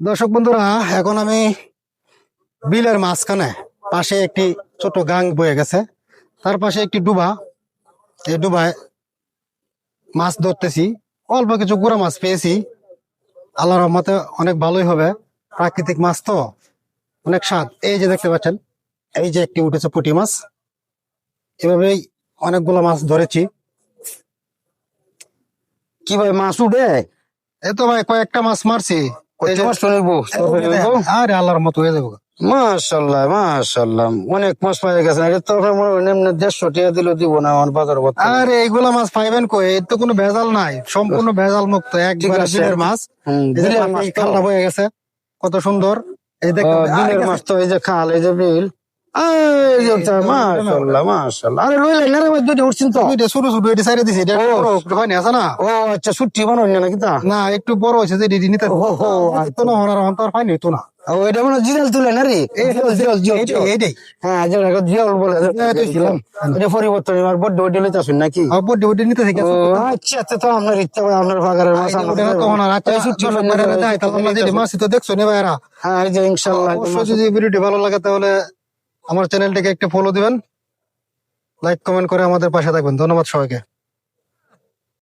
দর্শক বন্ধুরা, এখন আমি বিলের মাঝখানে পাশে একটি ছোট গাং বয়ে গেছে। তার পাশে একটি ডুবা। এই ডুবায় মাছ ধরতেছি। অল্প কিছু গুড়া মাছ পেয়েছি। আল্লাহ রহমতে অনেক ভালোই হবে। প্রাকৃতিক মাছ তো অনেক স্বাদ। এই যে দেখতে পাচ্ছেন, এই যে একটি উঠেছে পুঁটি মাছ। এভাবেই অনেকগুলো মাছ ধরেছি। কি ভাই মাছ উঠে? এই তো ভাই কয়েকটা মাছ মারছি। যে- মাছ নিবো আরে আল্লাহর মতো হয়ে যাব মাশাল্লাহ মাশাল্লাহ। অনেক মাছ পাই গেছে এটা তো মনে হয় এমনি দেড়শো টাকা দিলেও দিব না আমার বাজার করতে আরে এইগুলা মাছ পাইবেন কই? এর তো কোনো ভেজাল নাই। সম্পূর্ণ ভেজাল মুক্ত একবার। মাছ। হুম, এই যে বিলের মাছ এই তো। খালটা বয়ে গেছে। কত সুন্দর। এই দেখতে মাছ তো এই যে খাল এই যে বিল। এই যে ওটা, মাশাল্লাহ মাশাল্লাহ। আরে রইলেন না রে ভাই দুইটা উঠছেন তো? দুইটা ছোট ছোট এটি সাইডে দিছে এটা বড় একটু হয়নি আছে না? ও আচ্ছা ছুটি না একটু বড় হয়েছে যে এটি নিতে ও, ও, তো না হনার হন ও এটা মানে জিরাল তুলে না রে? জিরাল জিরাল জিরাল এইটাই এইটাই হ্যাঁ জিরাল বলে ছিলাম। এটা পরিবর্তন এবার বড্ড ওইটা লইতে আসুন নাকি? ডিউটি নিতে থেকে ও আচ্ছা তো আপনার ইচ্ছা করে আপনার মাছ আচ্ছা ছুটি তাহলে আমরা মাছ তো দেখছ নে ভাইরা হ্যাঁ এই যে ইনশাল্লাহ যদি ভিডিওটি ভালো লাগে তাহলে আমার চ্যানেলটিকে একটু ফলো দিবেন। লাইক কমেন্ট করে আমাদের পাশে থাকবেন। ধন্যবাদ সবাইকে।